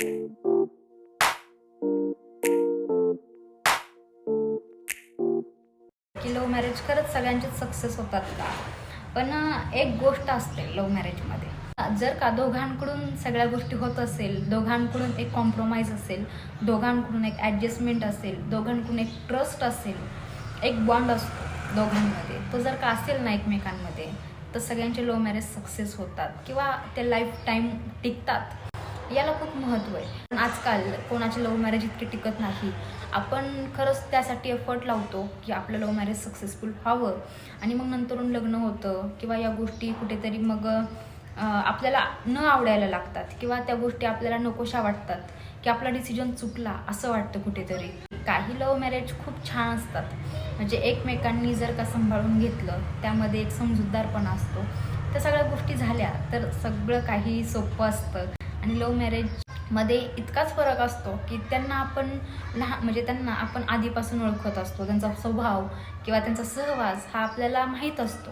की love marriage करत सगळ्यांचेच सक्सेस होतात का? पण एक गोष्ट असते लव्ह मॅरेजमध्ये जर का दोघांकडून सगळ्या गोष्टी होत असेल दोघांकडून एक कॉम्प्रोमाइज असेल दोघांकडून एक ॲडजस्टमेंट असेल दोघांकडून एक ट्रस्ट असेल एक बॉन्ड असतो दोघांमध्ये तो जर का असेल ना एकमेकांमध्ये तर सगळ्यांचे लव्ह मॅरेज सक्सेस होतात. किंवा ते लाईफ टाईम टिकतात. याला खूप महत्त्व आहे. पण आजकाल कोणाचे लव्ह मॅरेज इतके टिकत नाही. आपण खरंच त्यासाठी एफर्ट लावतो की आपलं लव्ह मॅरेज सक्सेसफुल व्हावं. आणि मग नंतरून लग्न होतं किंवा या गोष्टी कुठेतरी मग आपल्याला न आवडायला लागतात किंवा त्या गोष्टी आपल्याला नकोशा वाटतात की आपला डिसिजन चुकला असं वाटतं कुठेतरी. काही लव्ह मॅरेज खूप छान असतात. म्हणजे एकमेकांनी जर का सांभाळून घेतलं त्यामध्ये एक समजूतदारपणा असतो. त्या सगळ्या गोष्टी झाल्या तर सगळं काही सोपं असतं. आणि लव्ह मॅरेजमध्ये इतकाच फरक असतो की त्यांना आपण लहान म्हणजे त्यांना आपण आधीपासून ओळखत असतो. त्यांचा स्वभाव किंवा त्यांचा सहवास हा आपल्याला माहीत असतो.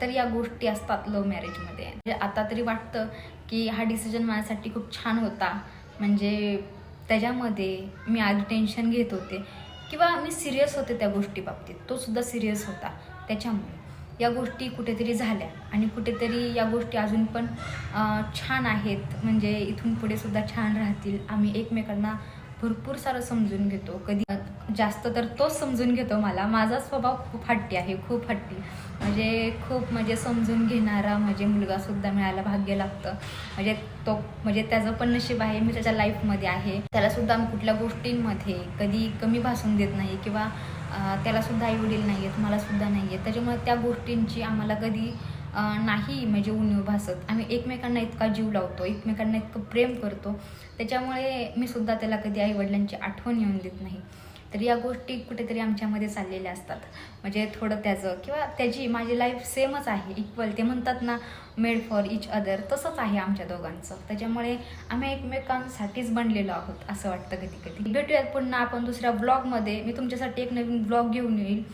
तर या गोष्टी असतात लव्ह मॅरेजमध्ये म्हणजे आता तरी वाटतं की हा डिसिजन माझ्यासाठी खूप छान होता. म्हणजे त्याच्यामध्ये मी आधी टेन्शन घेत होते. किंवा मी सिरियस होते त्या गोष्टी बाबतीत. तो सुद्धा सिरियस होता. त्याच्यामुळे. या गोष्टी कुठेतरी झाल्या. आणि कुठेतरी या गोष्टी अजून पण छान आहेत. म्हणजे इथून पुढे सुद्धा छान राहतील. आम्ही एकमेकांना भरपूर सारं समजून घेतो. कधी जास्त तर तोच समजून घेतो मला. माझा स्वभाव खूप हट्टी आहे. खूप हट्टी. म्हणजे खूप म्हणजे समजून घेणारा म्हणजे मुलगासुद्धा मिळायला भाग्य लागतं. म्हणजे तो म्हणजे त्याचं पण नशीब आहे. मी त्याच्या लाईफमध्ये आहे. त्यालासुद्धा आम्ही कुठल्या गोष्टींमध्ये कधी कमी भासून देत नाही. किंवा त्यालासुद्धा आई वडील नाही आहेत मलासुद्धा नाही आहेत त्याच्यामुळे त्या गोष्टींची आम्हाला कधी नाही म्हणजे उणीव भासत. आम्ही एकमेकांना इतका जीव लावतो एकमेकांना इतकं प्रेम करतो. त्याच्यामुळे मी सुद्धा त्याला कधी आईवडिलांची आठवण येऊन देत नाही. तर या गोष्टी कुठेतरी आमच्यामध्ये चाललेल्या असतात. म्हणजे थोडं त्याचं किंवा त्याची माझी लाईफ सेमच आहे इक्वल ते म्हणतात ना मेड फॉर इच अदर तसंच आहे आमच्या दोघांचं. त्याच्यामुळे आम्ही एकमेकांसाठीच बनलेलो आहोत असं वाटतं कधी कधी. भेटूयात पुन्हा आपण दुसऱ्या ब्लॉगमध्ये मी तुमच्यासाठी एक नवीन ब्लॉग घेऊन येईल.